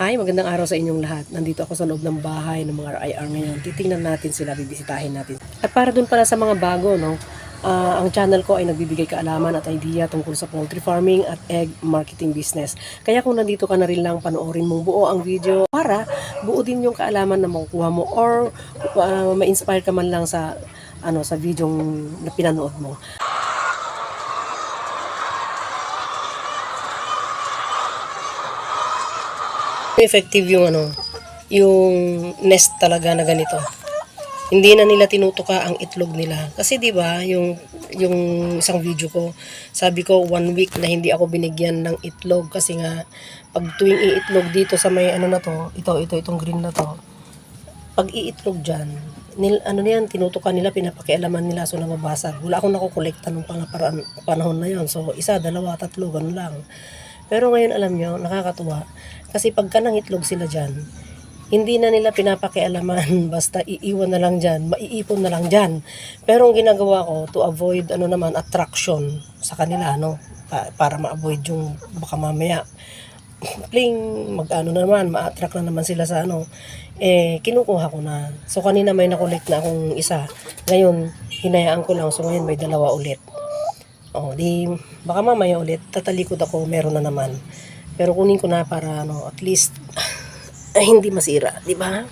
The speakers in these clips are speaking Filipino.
Ay, magandang araw sa inyong lahat. Nandito ako sa loob ng bahay ng mga IR ngayon. Titingnan natin sila, bibisitahin natin. At para dun pala sa mga bago, no, ah, ang channel ko ay nagbibigay kaalaman at idea tungkol sa poultry farming at egg marketing business. Kaya kung nandito ka na rin lang, panoorin mong buo ang video para buo din yung kaalaman na makukuha mo or ah, ma-inspire ka man lang sa ano sa video na pinanood mo. Effective yung ano, yung nest talaga na ganito. Hindi na nila tinutuka ang itlog nila. Kasi 'di ba, yung yung isang video ko, sabi ko one week na hindi ako binigyan ng itlog kasi nga pag tuwing iitlog dito sa may ano na to, ito ito itong green na to. Pag iitlog diyan, nil, ano na yan, tinutukan nila, pinapakialaman nila, so nababasag. Wala akong nakukolekta nung panaparaan, panahon na yon So, isa, dalawa, tatlo, ganun lang. Pero ngayon, alam nyo, nakakatuwa. Kasi pagka nangitlog sila dyan, hindi na nila pinapakialaman, basta iiwan na lang dyan, maiipon na lang dyan. Pero ang ginagawa ko, to avoid, ano naman, attraction sa kanila, no? Pa- para ma-avoid yung baka mamaya, pling, mag-ano na naman, ma-attract na naman sila sa ano, eh, kinukuha ko na. So, kanina may nakulit na akong isa. Ngayon, hinayaan ko lang. So, ngayon may dalawa ulit. O, di, baka mamaya ulit, tatalikod ako, meron na naman. Pero kunin ko na para, ano, at least, ay, hindi masira, di ba?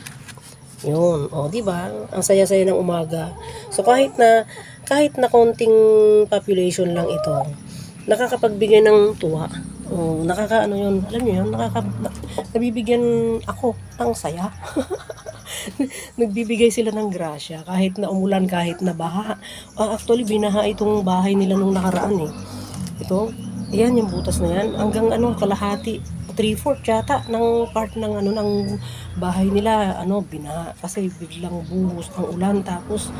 Yun, o, di ba? Ang saya-saya ng umaga. So, kahit na, kahit na konting population lang ito, nakakapagbigay ng tuwa. O, nakaka, ano yun, alam niyo yun, nakaka, na, nabibigyan ako ng saya. Nagbibigay sila ng grasya kahit na umulan, kahit na baha. Ah, actually, binaha itong bahay nila nung nakaraan eh. Ito, ayan yung butas na yan. Hanggang ano, kalahati, 3-4 yata ng part ng ano ng bahay nila ano binaha kasi biglang buhos ang ulan tapos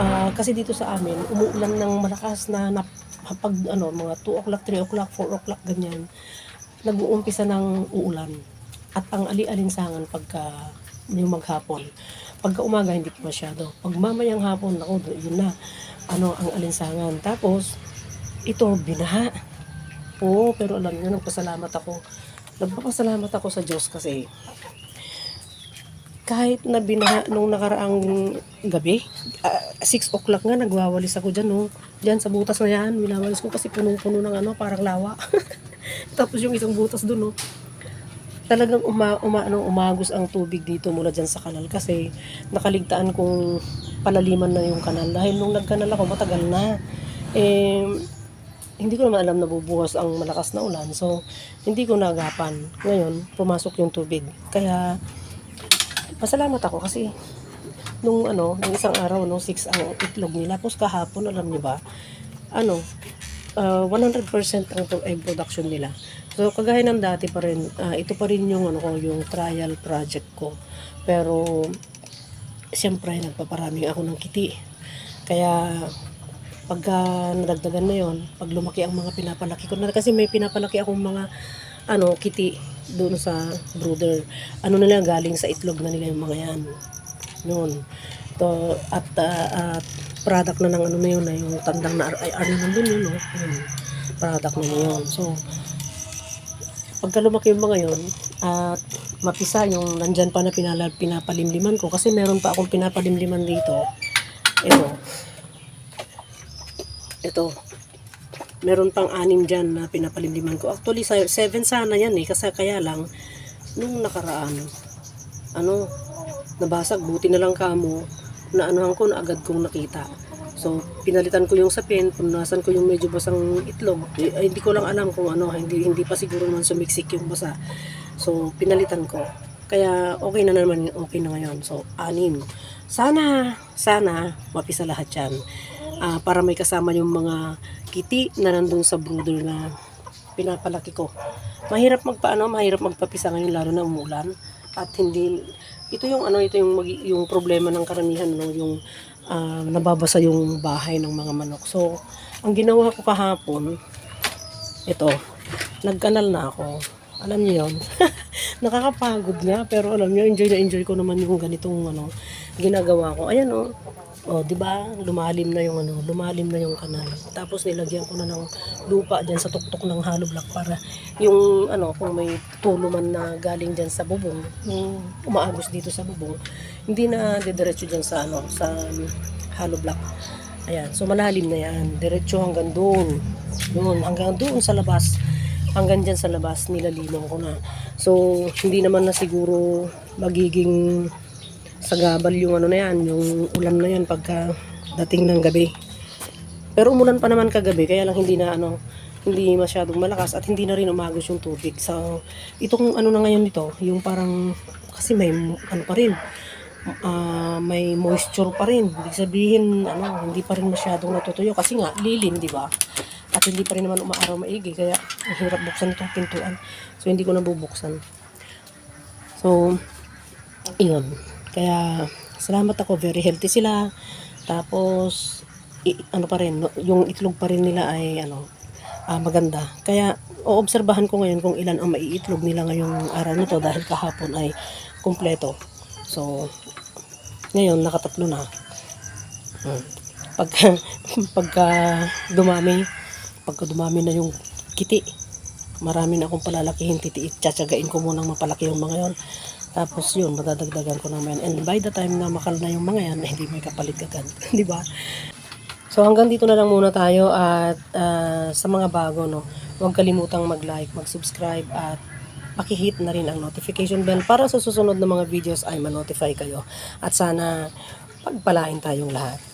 ah, kasi dito sa amin umuulan ng malakas na, na pag ano mga 2 o'clock 3 o'clock 4 o'clock ganyan nag-uumpisa ng uulan at ang ali-alinsangan pagka yung maghapon. Pagka umaga, hindi pa masyado. Pag mamayang hapon, ako, yun na, ano, ang alinsangan. Tapos, ito, binaha. Oo, pero alam niyo, nagpasalamat ako. Nagpapasalamat ako sa Diyos kasi kahit na binaha nung nakaraang gabi, 6 o'clock nga, nagwawalis ako dyan, no? Dyan sa butas na yan, winawalis ko kasi punong-puno ng ano, parang lawa. Tapos yung isang butas dun, no? talagang uma, uma, ano, umagos ang tubig dito mula dyan sa kanal kasi nakaligtaan kong palaliman na yung kanal dahil nung nagkanal ako matagal na eh, hindi ko naman alam na bubuhos ang malakas na ulan so hindi ko nagapan ngayon pumasok yung tubig kaya pasalamat ako kasi nung ano nung isang araw no 6 ang itlog nila tapos kahapon alam niyo ba ano uh, 100% ang egg production nila. So kagaya ng dati pa rin, ah, ito pa rin yung ano ko, yung trial project ko. Pero siyempre nagpaparaming ako ng kiti. Kaya pagka nadagdagan na yon, pag lumaki ang mga pinapalaki ko na kasi may pinapalaki akong mga ano kiti doon sa brooder. Ano nila galing sa itlog na nila yung mga yan. Noon. To at ah, at product na ng ano na yun na yung tandang na ay ano nandun yun, no? Yun. Product na yun. So, pagka lumaki yung mga yun, at mapisa yung nandyan pa na pinala, pinapalimliman ko, kasi meron pa akong pinapalimliman dito. Ito. Ito. Meron pang anim dyan na pinapalimliman ko. Actually, sa- seven sana yan eh, kasi kaya lang, nung nakaraan, ano, nabasag, buti na lang kamo, na anuhan ko na agad kong nakita. So, pinalitan ko yung sapin, punasan ko yung medyo basang itlog. Eh, ay, hindi ko lang alam kung ano, hindi, hindi pa siguro naman sumiksik yung basa. So, pinalitan ko. Kaya, okay na naman, okay na ngayon. So, anim. Sana, sana, mapisa lahat yan. Ah, para may kasama yung mga kiti na nandun sa brooder na pinapalaki ko. Mahirap magpaano, mahirap magpapisa ngayon lalo na umulan at hindi ito yung ano ito yung magi- yung problema ng karamihan no yung ah, nababasa yung bahay ng mga manok. So, ang ginawa ko kahapon ito, nagkanal na ako. Alam niyo yun? Nakakapagod nga, pero alam niyo, enjoy na enjoy ko naman yung ganitong ano, ginagawa ko. Ayan oh, Oh, 'di ba? Lumalim na yung ano, lumalim na yung kanal. Tapos nilagyan ko na ng lupa diyan sa tuktok ng hollow block para yung ano, kung may tulo man na galing diyan sa bubong, yung umaagos dito sa bubong, hindi na didiretso diyan sa ano, sa hollow block. Ayan, so malalim na yan. Diretso hanggang doon. Doon, hanggang doon sa labas. Hanggang dyan sa labas, nilalimang ko na. So, hindi naman na siguro magiging sagabal yung ano na yan, yung ulan na yan pagka dating ng gabi. Pero umulan pa naman kagabi, kaya lang hindi na ano, hindi masyadong malakas at hindi na rin umagos yung tubig. So, itong ano na ngayon dito, yung parang, kasi may ano pa rin, ah, may moisture pa rin. Ibig sabihin, ano, hindi pa rin masyadong natutuyo kasi nga, lilim, di ba? At hindi pa rin naman umaaraw maigi, kaya ang hirap buksan itong pintuan. So, hindi ko nabubuksan. So, iyon. Kaya, salamat ako. Very healthy sila. Tapos, i- ano pa rin, no, yung itlog pa rin nila ay, ano, ah, maganda. Kaya, oobserbahan ko ngayon kung ilan ang maiitlog nila ngayong araw na dahil kahapon ay kumpleto. So, ngayon, nakatatlo na. Hmm. Pagka, pagka dumami, pagka dumami na yung kiti, marami na akong palalakihin, titiit, tsatsagain ko munang mapalaki yung mga yon. Tapos yun, madadagdagan ko naman. And by the time na makal na yung mga yan, hindi may kapalit agad. Di ba? So hanggang dito na lang muna tayo at ah, sa mga bago, no, huwag kalimutang mag-like, mag-subscribe at pakihit na rin ang notification bell para sa susunod na mga videos ay ma-notify kayo. At sana pagpalain tayong lahat.